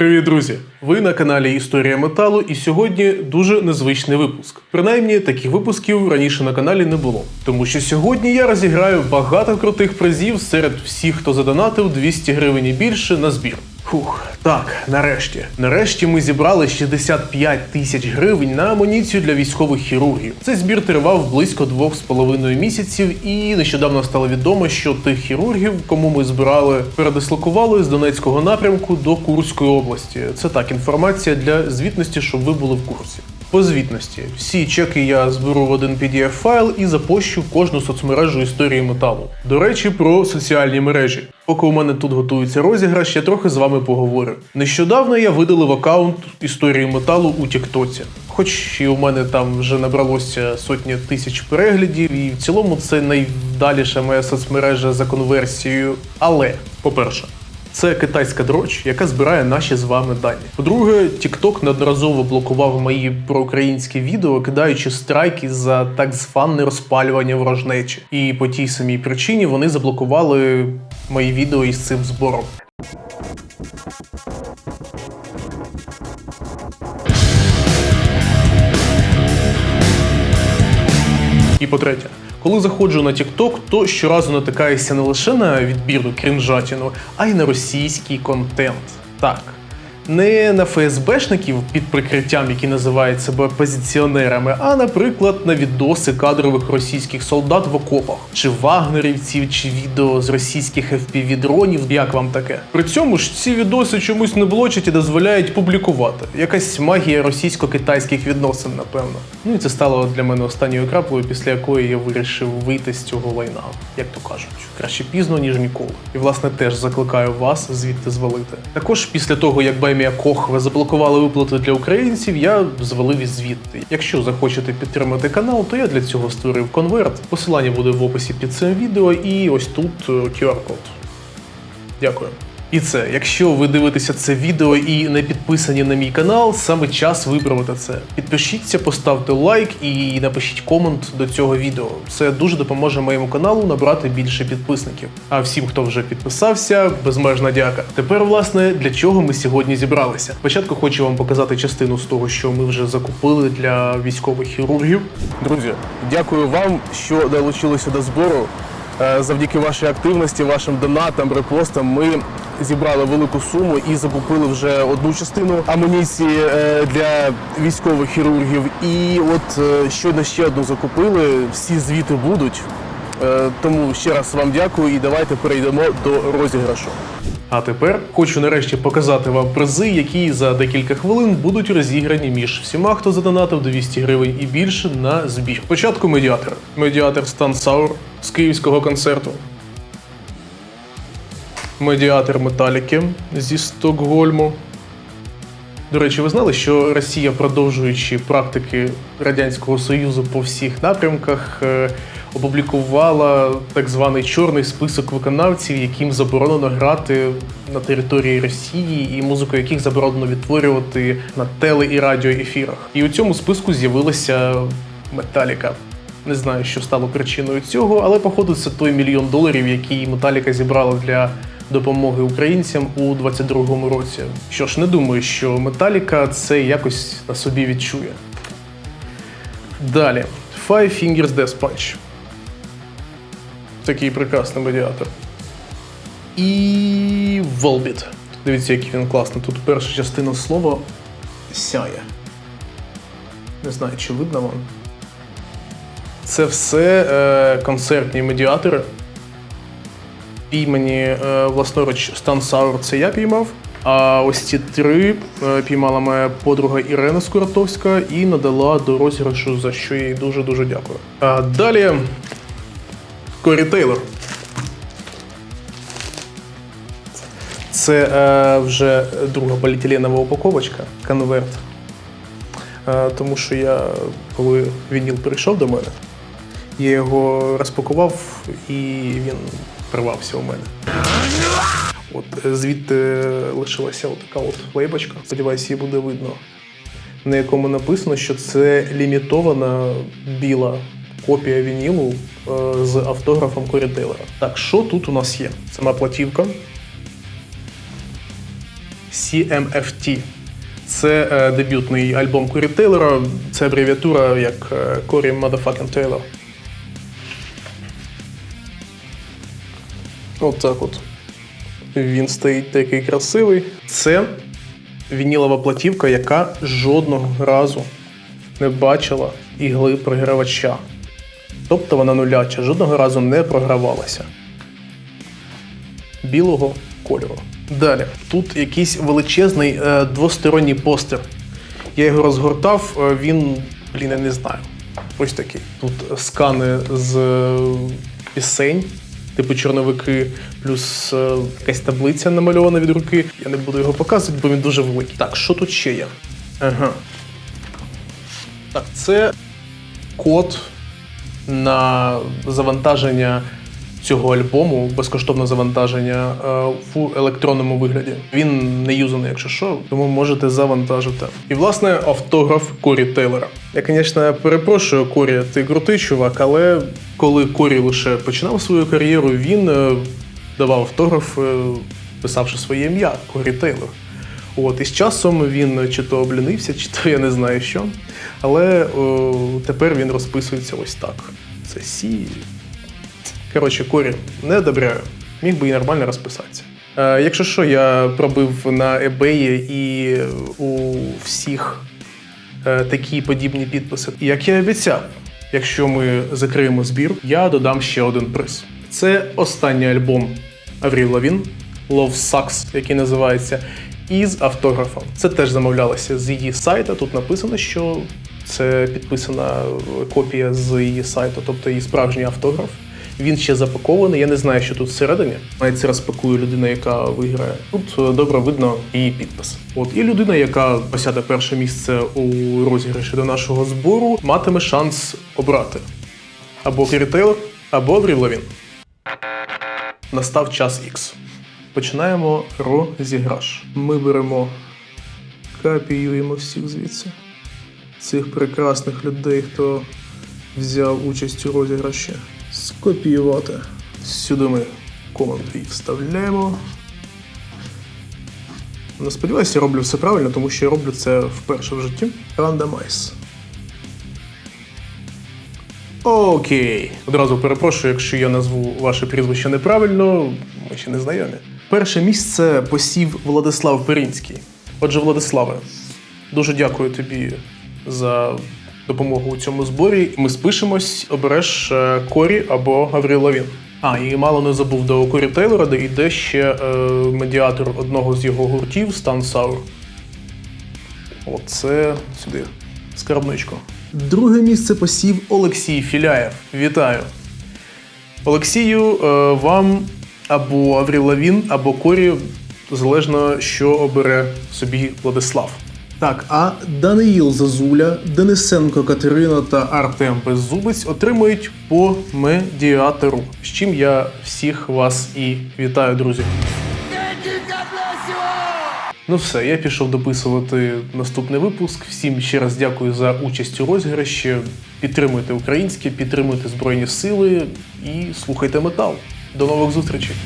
Привіт, друзі! Ви на каналі Історія металу, і сьогодні дуже незвичний випуск. Принаймні, таких випусків раніше на каналі не було. Тому що сьогодні я розіграю багато крутих призів серед всіх, хто задонатив 200 гривень і більше на збір. Фух, так, нарешті. Нарешті ми зібрали 65 тисяч гривень на амуніцію для військових хірургів. Цей збір тривав близько двох з половиною місяців, і нещодавно стало відомо, що тих хірургів, кому ми збирали, передислокували з Донецького напрямку до Курської області. Це так, інформація для звітності, щоб ви були в курсі. По звітності, всі чеки я зберу в один pdf файл і запощу кожну соцмережу історії металу. До речі, про соціальні мережі. Поки у мене тут готується розіграш, я трохи з вами поговорю. Нещодавно я видалив аккаунт історії металу у Тіктоці. Хоч і у мене там вже набралося сотні тисяч переглядів, і в цілому це найвдаліша моя соцмережа за конверсією. Але, по-перше, це китайська дроч, яка збирає наші з вами дані. По-друге, TikTok неодноразово блокував мої проукраїнські відео, кидаючи страйки за так зване розпалювання ворожнечі. І по тій самій причині вони заблокували мої відео із цим збором. І по-третє, коли заходжу на TikTok, то щоразу натикаюся не лише на відбірну крінжатіну, а й на російський контент. Так. Не на ФСБшників під прикриттям, які називають себе опозиціонерами, а, наприклад, на відоси кадрових російських солдат в окопах, чи вагнерівців, чи відео з російських FPV-дронів. Як вам таке? При цьому ж ці відоси чомусь не блочать і дозволяють публікувати. Якась магія російсько-китайських відносин, напевно. Ну і це стало для мене останньою краплею, після якої я вирішив вийти з цього лайна, як то кажуть. Краще пізно, ніж ніколи. І власне теж закликаю вас звідти звалити. Також після того, як Баймія ви заблокували виплати для українців, я звалив із звідти. Якщо захочете підтримати канал, то я для цього створив конверт. Посилання буде в описі під цим відео, і ось тут е, QR-код. Дякую. І це, якщо ви дивитеся це відео і не підписані на мій канал, саме час виправити це. Підпишіться, поставте лайк і напишіть комент до цього відео. Це дуже допоможе моєму каналу набрати більше підписників. А всім, хто вже підписався, безмежна дяка. Тепер, власне, для чого ми сьогодні зібралися? Спочатку хочу вам показати частину з того, що ми вже закупили для військових хірургів. Друзі, дякую вам, що долучилися до збору. Е, Завдяки вашій активності, вашим донатам, репостам, ми зібрали велику суму і закупили вже одну частину амуніції е, для військових хірургів. І от е, щойно ще одну закупили. Всі звіти будуть. Тому ще раз вам дякую і давайте перейдемо до розіграшу. А тепер хочу нарешті показати вам призи, які за декілька хвилин будуть розіграні між всіма, хто задонатив 200 гривень і більше на збір. Спочатку медіатор. Медіатор Стан Саур з київського концерту. Медіатор Металіки зі Стокгольму. До речі, ви знали, що Росія, продовжуючи практики Радянського Союзу по всіх напрямках, е, опублікувала так званий чорний список виконавців, яким заборонено грати на території Росії, і музику яких заборонено відтворювати на теле і радіоефірах. І у цьому списку з'явилася Металіка. Не знаю, що стало причиною цього, але походу це той мільйон доларів, який Металіка зібрала для допомоги українцям у 22-му році. Що ж, не думаю, що Металіка це якось на собі відчує. Далі. Five Fingers Death Punch. Такий прекрасний медіатор. І Volbeat. Дивіться, який він класний. Тут перша частина слова сяє. Не знаю, чи видно вам. Це все е, концертні медіатори. Піймані е, власноруч Стан Саур, це я піймав. А ось ці три е, піймала моя подруга Ірина Скуратовська і надала до розіграшу, за що їй дуже-дуже дякую. А далі Корі Тейлор. Це е, вже друга поліетиленова упаковочка, конверт. Е, тому що я, коли вініл прийшов до мене, я його розпакував і він порвався у мене. От е, звідти лишилася така от лейбочка. Сподіваюся, її буде видно. На якому написано, що це лімітована біла копія вінілу е, з автографом Корі Тейлора. Так, що тут у нас є? Сама платівка. CMFT. Це е, дебютний альбом Корі Тейлора. Це абревіатура як е, Корі Motherfucking Тейлор. От так от. Він стоїть такий красивий. Це вінілова платівка, яка жодного разу не бачила ігли програвача. Тобто вона нуляча, жодного разу не програвалася. Білого кольору. Далі. Тут якийсь величезний е, двосторонній постер. Я його розгортав, е, він, блін, я не знаю. Ось такий. Тут скани з е, пісень, типу чорновики, плюс е, якась таблиця намальована від руки. Я не буду його показувати, бо він дуже великий. Так, що тут ще є? Ага. Так, це код на завантаження цього альбому, безкоштовне завантаження е, в електронному вигляді. Він не юзаний, якщо що, тому можете завантажити. І власне автограф Корі Тейлора. Я, звісно, перепрошую, Корі, ти крутий чувак, але коли Корі лише починав свою кар'єру, він е, давав автограф, е, писавши своє ім'я Корі Тейлор. От, і з часом він чи то облінився, чи то я не знаю що. Але о, тепер він розписується ось так. Це Сі. Коротше, Корі, не одобряю. Міг би і нормально розписатися. Е, якщо що, я пробив на eBay і у всіх е, такі подібні підписи. Як я обіцяв, якщо ми закриємо збір, я додам ще один приз. Це останній альбом Аврів Лавін Love Sucks, який називається, із автографом. Це теж замовлялося з її сайта. Тут написано, що це підписана копія з її сайту, тобто її справжній автограф. Він ще запакований. Я не знаю, що тут всередині. Навіть це розпакує людина, яка виграє. Тут е, добре видно її підпис. От і людина, яка посяде перше місце у розіграші до нашого збору, матиме шанс обрати або Кері Тейлор, або Аврів Лавін. Настав час X. Починаємо розіграш. Ми беремо, копіюємо всіх звідси. Цих прекрасних людей, хто взяв участь у розіграші. Скопіювати. Сюди ми команд і вставляємо. Не сподіваюся, я роблю все правильно, тому що я роблю це вперше в житті. Randomize. Окей. Одразу перепрошую, якщо я назву ваше прізвище неправильно, ми ще не знайомі. Перше місце посів Владислав Перінський. Отже, Владиславе, дуже дякую тобі за допомогу у цьому зборі. Ми спишемось, обереш е, Корі або Гаврил Лавін. А, і мало не забув до Корі Тейлора, де йде ще е, медіатор одного з його гуртів Стан Саур. Оце сюди. Скарбничку. Друге місце посів Олексій Філяєв. Вітаю. Олексію, е, вам або Аврів Лавін, або Корі, залежно, що обере собі Владислав. Так, а Даниїл Зазуля, Денисенко Катерина та Артем Беззубець отримують по медіатору. З чим я всіх вас і вітаю, друзі. Ну все, я пішов дописувати наступний випуск. Всім ще раз дякую за участь у розіграші. Підтримуйте українське, підтримуйте Збройні Сили і слухайте метал. До нових зустрічей!